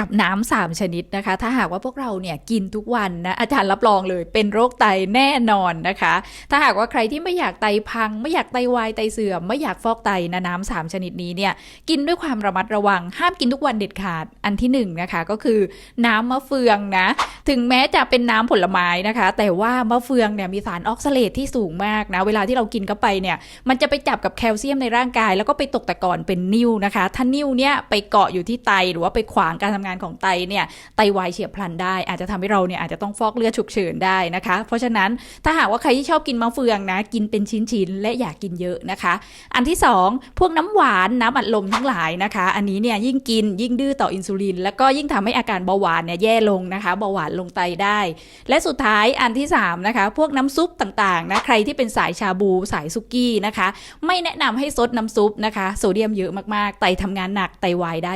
กับน้ำสามชนิดนะคะ ถ้าหากว่าพวกเราเนี่ยกินทุกวันนะอาจารย์รับรองเลยเป็นโรคไตแน่นอนนะคะ ถ้าหากว่าใครที่ไม่อยากไตพัง ไม่อยากไตวายไตเสื่อมไม่อยากฟอกไตนะน้ำสามชนิดนี้เนี่ยกินด้วยความระมัดระวังห้ามกินทุกวันเด็ดขาดอันที่หนึ่งนะคะก็คือน้ำมะเฟืองนะ ถึงแม้จะเป็นน้ำผลไม้นะคะ แต่ว่ามะเฟืองเนี่ยมีสารออกซาเลตที่สูงมากนะ เวลาที่เรากินเข้าไปเนี่ย มันจะไปจับกับแคลเซียมในร่างกาย แล้วก็ไปตกตะกอนเป็นนิ่วนะคะ ถ้านิ่วเนี่ยไปเกาะอยู่ที่ไตหรือว่าไปขวางการทำงานของไตเนี่ย ไตวายเฉียบพลันได้ อาจจะทำให้เราเนี่ยอาจจะต้องฟอกเลือดฉุกเฉินได้นะคะ เพราะฉะนั้นถ้าหากว่าใครที่ชอบกินมะเฟืองนะ กินเป็นชิ้นๆและอย่ากกินเยอะนะคะ อันที่สองพวกน้ำหวานน้ำอัดลมทั้งหลายนะคะ อันนี้เนี่ยยิ่งกินยิ่งดื้อต่ออินซูลิน แล้วก็ยิ่งทำให้อาการเบาหวานเนี่ยแย่ลงนะคะเบาหวานลงไตได้ และสุดท้ายอันที่3นะคะพวกน้ำซุปต่างๆนะใครที่เป็นสายชาบูสายซุกี้นะคะ ไม่แนะนำให้ซดน้ำซุปนะคะ โซเดียมเยอะมากๆไตทำงานหนักไตวายได้